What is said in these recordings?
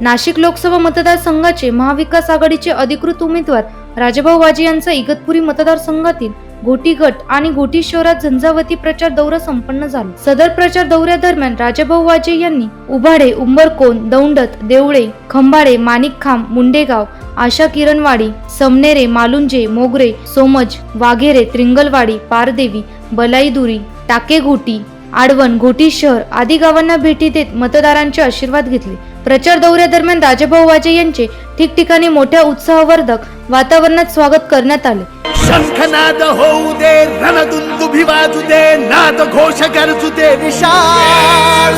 नाशिक लोकसभा मतदारसंघाचे महाविकास आघाडीचे अधिकृत उमेदवार राजाभाऊ वाजे यांचा इगतपुरी मतदारसंघातील घोटी गट आणि घोटी शहरात झंझावती प्रचार दौरा संपन्न झाला. सदर प्रचार दौऱ्यादरम्यान राजाभाऊ वाजे यांनी उभाडे उंबरकोन दौंडत देवळे खंबाळे माणिकखांब मुंडेगाव आशा किरणवाडी समनेरे मालुंजे मोगरे सोमज वाघेरे त्रिंगलवाडी पारदेवी बलाईदुरी टाकेघोटी आडवण घोटी शहर आदी गावांना भेटी देत मतदारांचे आशीर्वाद घेतले. प्रचार दौऱ्यादरम्यान राजाभाऊ वाजे यांचे ठिकठिकाणी मोठ्या उत्साहवर्धक वातावरणात स्वागत करण्यात आले. शंखनाद होऊ दे रणदुंदुभी वाजू दे नाद घोष गरजू दे विशाल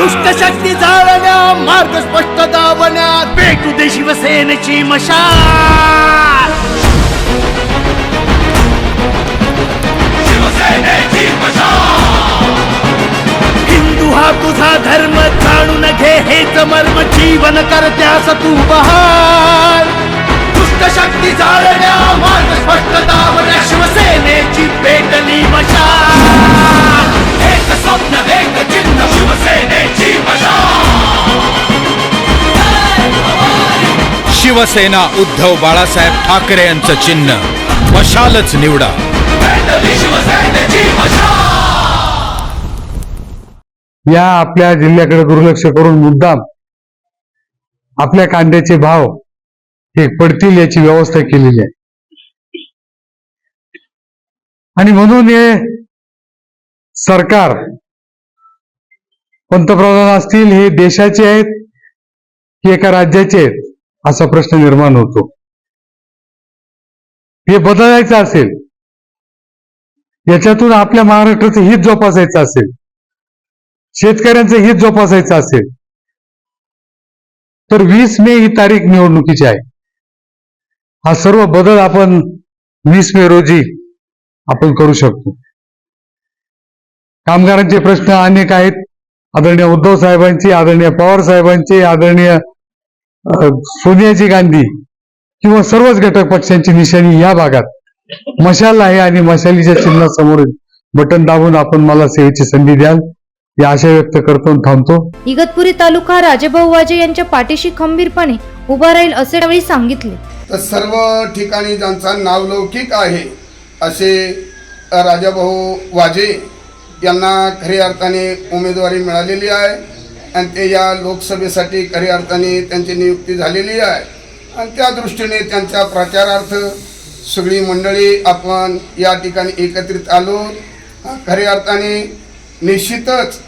दुष्ट शक्ती जाळण्या मार्ग स्पष्ट दावण्या भेटू दे शिवसेनेची मशाल! हिंदू हा तुझा धर्म जाणू मर्म जीवन करत्यास तू बहार दुष्ट शक्ती मार्ग स्पष्ट दावण्या शिवसेनेची पेटली मशाल एक स्वप्न एक चिन्ह शिवसेनेची मशाल शिवसेना उद्धव बाळासाहेब ठाकरे यांचं चिन्ह. मशालच निवडा. पेटली शिवसेनेची मशाल या आपल्या जिल्ह्याकडे दुर्लक्ष करून मुद्दाम आपल्या कांद्याचे भाव हे पडतील याची व्यवस्था केलेली आहे. आणि म्हणून हे सरकार पंतप्रधान असतील हे देशाचे आहेत की एका राज्याचे आहेत असा प्रश्न निर्माण होतो. हे बदलायचं असेल याच्यातून आपल्या महाराष्ट्राचं हित जोपासायचं असेल शेतकऱ्यांचं हित जोपासायचं असेल तर वीस मे ही तारीख निवडणुकीची आहे. हा सर्व बदल आपण वीस मे रोजी आपण करू शकतो. कामगारांचे प्रश्न अनेक आहेत. आदरणीय उद्धव साहेबांची आदरणीय पवार साहेबांची आदरणीय सोनियाजी गांधी किंवा सर्वच घटक पक्षांची निशाणी या भागात. मशाल आहे आणि मशालीच्या चिन्हासमोर बटन दाबून आपण मला सेवेची संधी द्याल. ही आशा व्यक्त करतो थांबतो. इगतपुरी तालुका राजाभाऊ वाजे यांच्या पाठीशी खंबीरपणे उभा राहील असे यावेळी सांगितले. तर सर्व ठिकाणी ज्यांचा नावलौकिक आहे असे राजाभाऊ वाजे यांना खऱ्या अर्थाने उमेदवारी मिळालेली आहे आणि ते या लोकसभेसाठी खऱ्या अर्थाने त्यांची नियुक्ती झालेली आहे. आणि त्या दृष्टीने त्यांच्या प्रचारार्थ सगळी मंडळी आपण या ठिकाणी एकत्रित आलो. खऱ्या अर्थाने निश्चितच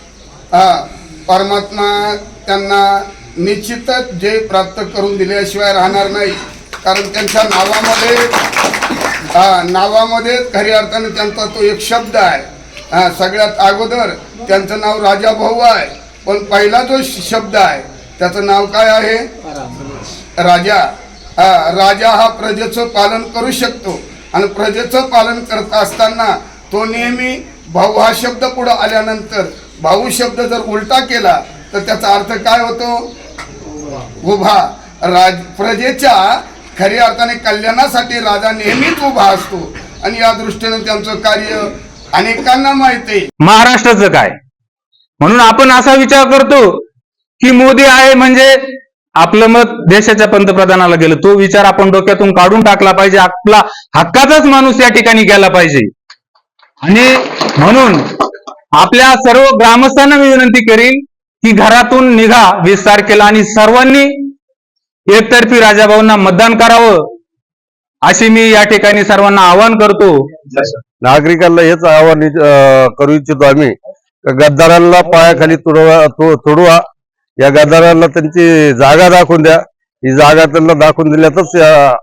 परमात्मा त्यांना निश्चितच जे प्राप्त करून दिल्याशिवाय राहणार नाही. कारण त्यांच्या नावामध्ये हा नावामध्ये खऱ्या अर्थाने त्यांचा तो एक शब्द आहे. हा सगळ्यात अगोदर त्यांचं नाव राजा भाऊ आहे. पण पहिला जो शब्द आहे त्याचं नाव काय आहे? राजा. हा राजा हा प्रजेचं पालन करू शकतो. आणि प्रजेचं पालन करत असताना तो नेहमी भाऊ हा शब्द पुढं आल्यानंतर भाऊ शब्द जर उलटा केला तर त्याचा अर्थ काय होतो? उभा. राज प्रजेच्या खऱ्या अर्थाने कल्याणासाठी राजा नेहमीच उभा असतो. आणि या दृष्टीने त्यांचं कार्य अनेकांना माहिती आहे. महाराष्ट्राचं काय? म्हणून आपण असा विचार करतो की मोदी आहे म्हणजे आपलं मत देशाच्या पंतप्रधानाला गेलं. तो विचार आपण डोक्यातून काढून टाकला पाहिजे. आपला हक्काचाच माणूस या ठिकाणी गेला पाहिजे. आणि म्हणून आपल्या सर्व ग्रामस्थांना मी विनंती करीन की घरातून निघा वीस तारखेला आणि सर्वांनी एकतर्फी राजाभाऊंना मतदान करावं अशी मी या ठिकाणी सर्वांना आवाहन करतो. नागरिकांना हेच आवाहन करू इच्छितो आम्ही. गद्दारांना पायाखाली तुडवा तुडवा. या गद्दारांना त्यांची जागा दाखवून द्या. ही जागा त्यांना दाखवून दिल्यातच या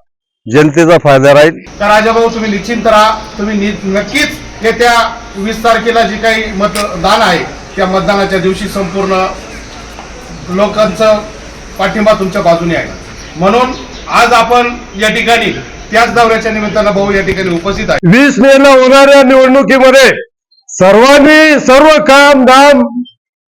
जनतेचा फायदा राहील. राजाभाऊ तुम्ही निश्चिंत राहा. तुम्ही नक्कीच येत्या वीस तारखेला जे काही मतदान आहे त्या मतदानाच्या दिवशी संपूर्ण लोकांचं पाठिंबा तुमच्या बाजूने आहे. म्हणून आज आपण या ठिकाणी त्याच दौऱ्याच्या निमित्तानं भाऊ या ठिकाणी उपस्थित आहे. वीस मे ला होणाऱ्या निवडणुकीमध्ये सर्वांनी सर्व काम धाम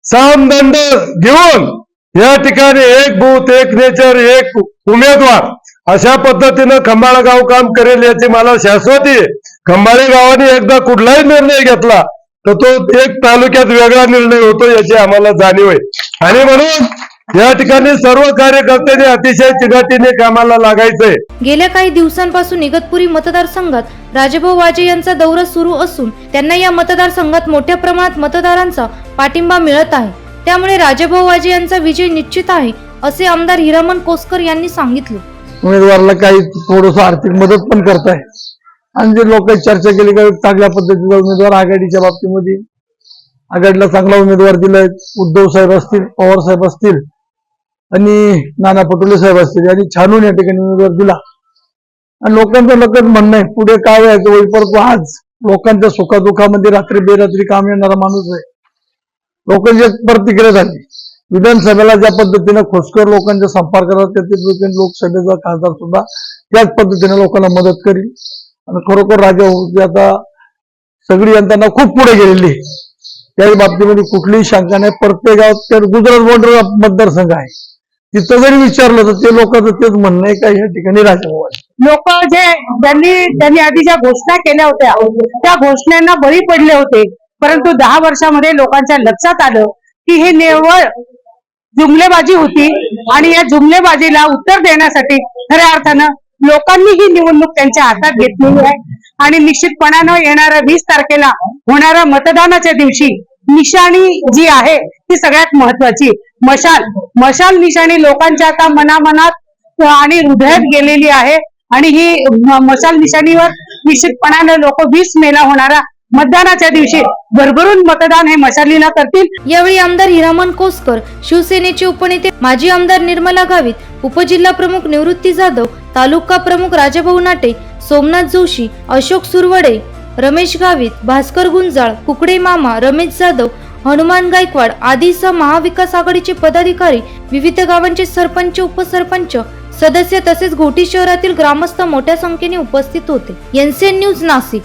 सामदंड घेऊन या ठिकाणी एक बूथ एक नेचर एक उमेदवार अशा पद्धतीनं खंबाळगाव काम करेल याची मला शाश्वती आहे. खंबाळे गावाने एकदा कुठलाही निर्णय घेतला तर तो एक तालुक्यात वेगळा निर्णय होतो याची आम्हाला जाणीव आहे. आणि म्हणून या ठिकाणी सर्व कार्यकर्त्यांनी अतिशय चिकाटीने कामाला लागायचंय. गेल्या काही दिवसांपासून इगतपुरी मतदारसंघात राजभाऊ वाजे यांचा दौरा सुरू असून त्यांना या मतदारसंघात मोठ्या प्रमाणात मतदारांचा पाठिंबा मिळत आहे. त्यामुळे राजभाऊ वाजे यांचा विजय निश्चित आहे असे आमदार हिरामन कोसकर यांनी सांगितले. उमेदवाराला काही थोडस आर्थिक मदत पण करताय. आणि जे लोक चर्चा केली का चांगल्या पद्धतीचा उमेदवार आघाडीच्या बाबतीमध्ये आघाडीला चांगला उमेदवार दिलाय उद्धव साहेब असतील पवार साहेब असतील आणि नाना पटोले साहेब असतील यांनी छानून या ठिकाणी उमेदवार दिला. आणि लोकांचं लगत म्हणणं आहे पुढे काय व्हायचं होईल परंतु आज लोकांच्या सुखादुखामध्ये रात्री बेरात्री काम येणारा माणूस आहे. लोकांची प्रतिक्रिया झाली विधानसभेला ज्या पद्धतीने खोसकर लोकांच्या संपर्कात त्या लोकसभेचा खासदार सुद्धा त्याच पद्धतीने लोकांना मदत करील. आणि खरोखर राजा भाऊची आता सगळी यंत्रणा खूप पुढे गेलेली त्या त्याही बाबतीमध्ये कुठलीही शंका नाही. प्रत्येक गावात तर गुजरात बॉर्डर मतदारसंघ आहे. तिथं जरी विचारलं तर ते लोकांचं तेच म्हणणं आहे का या ठिकाणी राजाभाऊ लोक जे त्यांनी त्यांनी आधी ज्या घोषणा केल्या होत्या त्या घोषणांना बळी पडले होते. परंतु दहा वर्षामध्ये लोकांच्या लक्षात आलं की हे निव्वळ जुमलेबाजी होती आणि या जुमलेबाजीला उत्तर देण्यासाठी खऱ्या अर्थानं लोकांनी ही निवडणूक त्यांच्या हातात घेतलेली आहे. आणि निश्चितपणानं येणाऱ्या वीस तारखेला होणाऱ्या मतदानाच्या दिवशी निशाणी जी आहे ती सगळ्यात महत्वाची मशाल मशाल निशाणी लोकांच्या आता मनामनात आणि हृदयात गेलेली आहे. आणि ही मशाल निशाणीवर निश्चितपणानं लोक वीस मेला होणारा मतदानाच्या दिवशी भरभरून मतदान हे मशालीला करतील. यावेळी आमदार हिरामन कोसकर शिवसेनेचे उपनेते माजी आमदार निर्मला गावित उपजिल्हा प्रमुख निवृत्ती जाधव तालुका प्रमुख राजाभाऊ नाटे सोमनाथ जोशी अशोक सुरवडे रमेश गावित भास्कर गुंजाळ कुकडे मामा रमेश जाधव हनुमान गायकवाड आदीसह महाविकास आघाडीचे पदाधिकारी विविध गावांचे सरपंच उपसरपंच सदस्य तसेच घोटी शहरातील ग्रामस्थ मोठ्या संख्येने उपस्थित होते. NCN news Nashik.